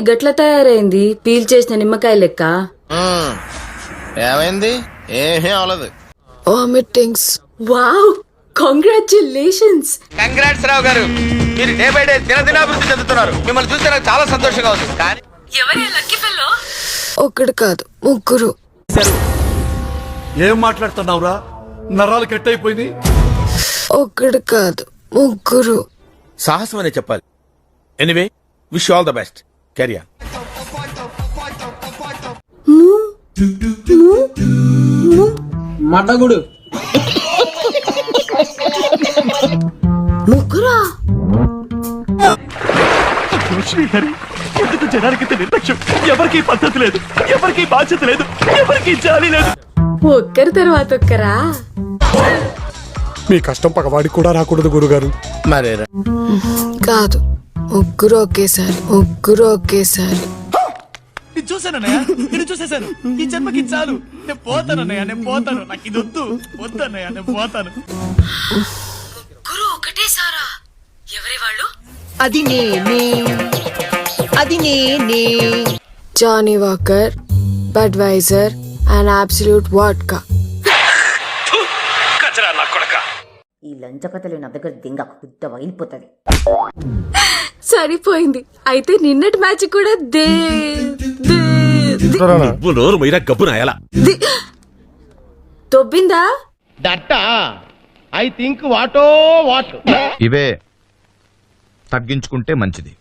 గట్ల తయారైంది? పీల్ చేసిన నిమ్మకాయ లెక్క. ఏమైంది? ఏమీ అవలేదు. Vomitings wow congratulations congrats Rao garu. మీరు డే బై డే దినదినాభివృద్ధి చెందుతున్నారు. మిమ్మల్ని చూస్తే నాకు చాలా సంతోషంగా ఉంది. కానీ ఎవరే లక్కీ ఫెల్లో? ఒకడు కాదు ముగ్గురు. ఏం మాట్లాడుతున్నావురా? నరాలు కట్ అయిపోయింది ఒకడు కాదు ముగ్గురు. సాహసం అనే చెప్పాలి. Anyway wish all the best career మడ్డగుడు ముగ్గురా? శ్రీహరి ఎందుకు జనానికి నిర్లక్ష్యం? ఎవరికి పద్ధతి లేదు ఎవరికి బాధ్యత లేదు ఎవరికి జాలి లేదు. ఒక్కరి తర్వాత ఒక్కరా? మీ కష్టం పగవాడికి కూడా రాకూడదు గురుగారు. మరే కాదు. ముగ్గురు ఒకేసారి ముగ్గురు ఒకేసారి. నేను చూశానన్నయ్య నేను చూసేశాను. ఈ జన్మకి చాలు. నేను పోతానన్నయ్య నేను పోతాను. నాకు ఇది వద్దు. వద్దన్నయ్య నేను పోతాను. ముగ్గురు ఒకటేసారా? ఎవరి వాళ్ళు? అది నేనే. అది నేనే. Johnnie Walker Budweiser and Absolut vodka. ఈ లంచకథలు నా దగ్గర దింగ గుద్ద వగిలిపోతుంది సరిపోయింది. అయితే నిన్నటి మ్యాచ్ కూడా దే దే దే- నువ్వు నోరు మొయ్యరా గబ్బు నాయాల? ది- దొబ్బిందా? దట్ట. ఐ థింక్ వాటో వాట్. ఇవే తగ్గించుకుంటే మంచిది.